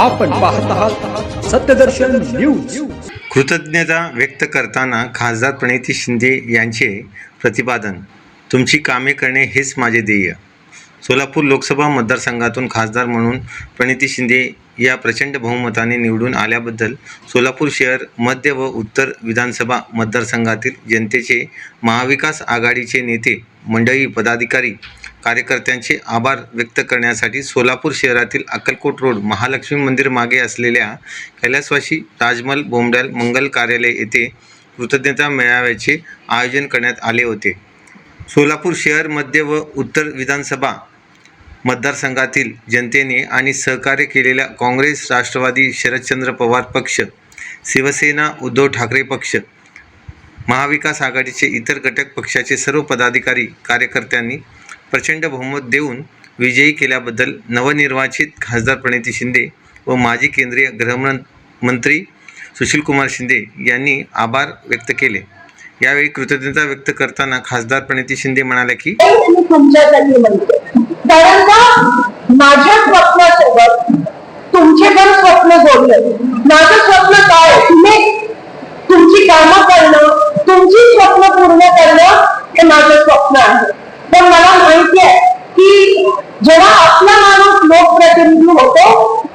आपण पाहत आहात सत्यदर्शन न्यूज. कृतज्ञता व्यक्त करताना खासदार प्रणिती शिंदे यांचे प्रतिपादन. तुमची कामे करणे हेच माझे ध्येय. सोलापूर लोकसभा मतदारसंघातून खासदार म्हणून प्रणिती शिंदे या प्रचंड बहुमताने निवडून आल्याबद्दल सोलापूर शहर मध्य व उत्तर विधानसभा मतदारसंघातील जनतेचे महाविकास आघाडीचे नेते मंडळी पदाधिकारी कार्यकर्त्यांचे आभार व्यक्त करण्यासाठी सोलापूर शहरातील अक्कलकोट रोड महालक्ष्मी मंदिर मागे असलेल्या कैलासवाशी ताजमल बोमडाल मंगल कार्यालय येथे कृतज्ञता मेळाव्याचे आयोजन करण्यात आले होते. सोलापूर शहर मध्य व उत्तर विधानसभा मतदारसंघातील जनतेने आणि सहकार्य केलेल्या काँग्रेस राष्ट्रवादी शरदचंद्र पवार पक्ष शिवसेना उद्धव ठाकरे पक्ष महाविकास आघाडीचे इतर घटक पक्षाचे सर्व पदाधिकारी कार्यकर्त्यांनी प्रचंड बहुमत देऊन विजयी केल्याबद्दल नवनिर्वाचित खासदार प्रणिती शिंदे व माजी केंद्रीय गृहमं मंत्री सुशीलकुमार शिंदे यांनी आभार व्यक्त केले. यावेळी कृतज्ञता व्यक्त करताना खासदार प्रणिती शिंदे म्हणाल्या की माझ्या स्वप्नासोबत तुमचे पण स्वप्न जोडले. माझं स्वप्न काय तुम्ही तुमची कामं करणं तुमची स्वप्न पूर्ण करणं हे माझं स्वप्न आहे. पण मला जेव्हा आपला माणूस लोकप्रतिनिधी होतो,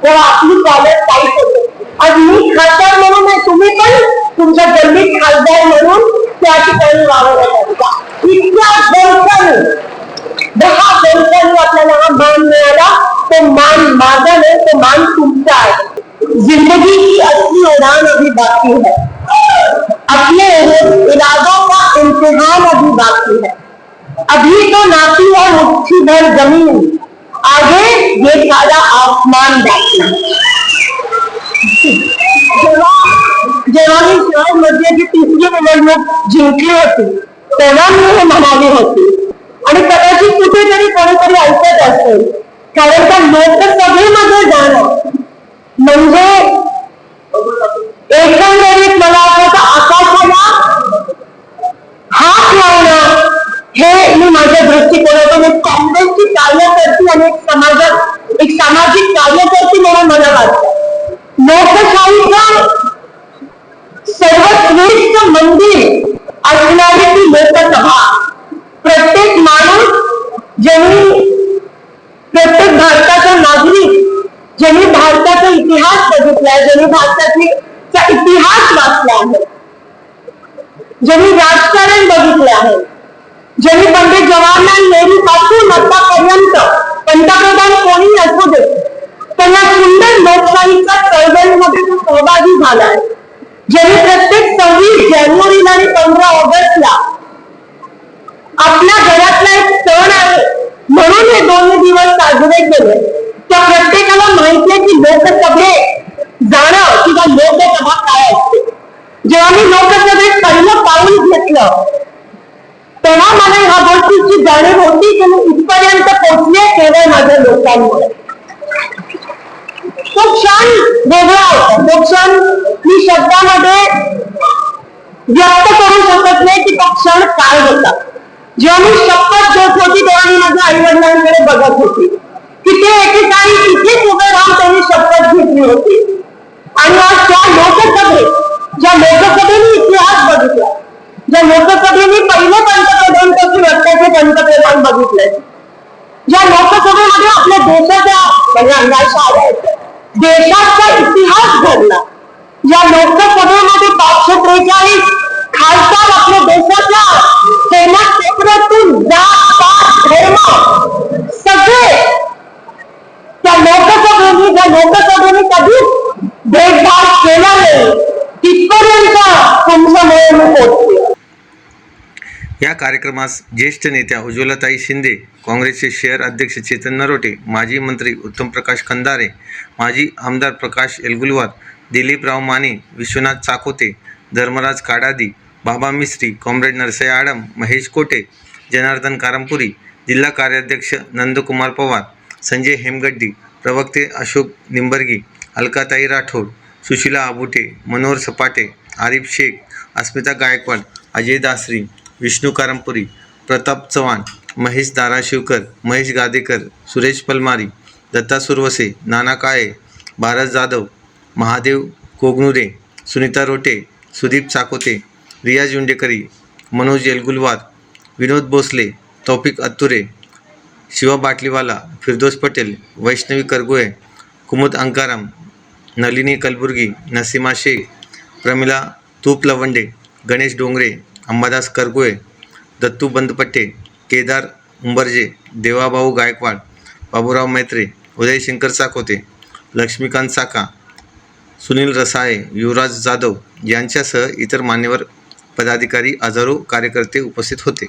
तेव्हा आपली चालत टाईट होते. आज मी खासदार म्हणून आहे तुम्ही पण तुमच्या गल्लीत खासदार म्हणून त्या ठिकाणी इतक्या वर्षांनी, दहा वर्षांनी आपल्याला हा मान मिळाला. तो मान माझा नाही तो मान तुमचा आहे. ज़िंदगी की असली उड़ान अभी बाकी है. अपने इरादों का इम्तिहान अभी बाकी है. अभी तो नाती है मुट्ठी भर ज़मीन अपमान दाखला जेव्हा जेव्हा मी शहरमध्ये जी तिसरी निवडणूक जिंकली होती तेव्हा मी हे म्हणाली होती. आणि कदाचित कुठेतरी कोणीतरी ऐकत असेल कारण का लोक लोकसभेमध्ये जाणं म्हणजे एकंदरीत मला वाटतं आकाशाला हात लावणं हे मी माझ्या दृष्टिकोनातून एक काँग्रेसची कार्यकर्ती आणि एक समाजात सामाजिक कार्यकर्ती म्हणून मला वाटतं लोकशाहीचं सर्वश्रेष्ठ मंदिर असणारी ती लोकसभा। प्रत्येक माणूस ज्यांनी प्रत्येक भारताचा नागरिक ज्यांनी भारताचा इतिहास बघितलाय ज्यांनी भारताची इतिहास वाचला आहे. ज्यांनी राजकारण बघितले आहे. ज्यांनी पंडित जवाहरलाल नेहरू पासून आतापर्यंत पंतप्रधान कोणी असू दे. पण या सुंदर लोकशाहीच्या चळवळीमध्ये तो सहभागी झालाय. ज्याने प्रत्येक सव्वीस जानेवारीला आणि पंधरा ऑगस्टला आपल्या घरातला एक सण आहे. म्हणून हे दोन्ही दिवस साजरे केले. त्या प्रत्येकाला माहिती आहे की लोकसभेत जाणं किंवा लोकसभा काय असते. जेव्हा मी लोकसभेत पहिलं पाऊल घेतलं तेव्हा मला जाणीव होती की मी इथपर्यंत पोहोचले केवळ माझ्या लोकांमुळे तो क्षण वेगळा होता तो क्षण मी शब्दामध्ये व्यक्त करू शकत नाही की तो क्षण काय होता। जेव्हा मी शपथ घेत होती तेव्हा मी माझ्या आई वडिलांकडे बघत होती। की ते एकेकाळी इथेच उभे राहून त्यांनी शपथ घेतली होती। आणि आज त्या लोकसभेत, ज्या लोकसभेने इतिहास बघितला या लोकसभेने पहिले पंतप्रधानपासून आत्ताचे पंतप्रधान बघितले ज्या लोकसभेमध्ये आपल्या देशाच्या म्हणजे अंगाच्या देशाचा इतिहास घडला. या लोकसभेमध्ये पाचशे त्रेचाळीस खासदार आपल्या देशाचे कार्यक्रमास ज्येष्ठ नेत्या उज्ज्वलाताई शिंदे काँग्रेसचे शहर अध्यक्ष चेतन नरोटे माजी मंत्री उत्तम प्रकाश खंदारे माजी आमदार प्रकाश एलगुलवार दिलीपराव माने विश्वनाथ चाकोते धर्मराज काडादी बाबा मिस्त्री कॉम्रेड नरसय आडम महेश कोटे जनार्दन कारमपुरी जिल्हा कार्याध्यक्ष नंदकुमार पवार संजय हेमगड्डी प्रवक्ते अशोक निंबर्गी अलकाताई राठोड सुशीला आबुटे मनोहर सपाटे आरिफ शेख अस्मिता गायकवाड अजय दासरी विष्णू कारंपुरी प्रताप चव्हाण महेश दाराशिवकर महेश गादेकर सुरेश पलमारी दत्ता सुरवसे नाना काळे भारत जाधव महादेव कोगनुरे सुनीता रोटे सुदीप चाकोते रियाज जुंडेकरी मनोज येलगुलवार विनोद भोसले तौफिक अत्तुरे शिवा बाटलीवाला फिरदोस पटेल वैष्णवी करगुळे कुमुद अंकाराम नलिनी कलबुर्गी नसीमा शेख प्रमिला तूप लवंडे गणेश डोंगरे अंबादास करगुळे दत्तू बंदपट्टे केदार उंबरजे देवाभाऊ गायकवाड बाबूराव मैत्रे उदयशंकर चाकोते लक्ष्मीकांत साका सुनील रसाळे युवराज जाधव यांच्यासह इतर मान्यवर पदाधिकारी हजारो कार्यकर्ते उपस्थित होते.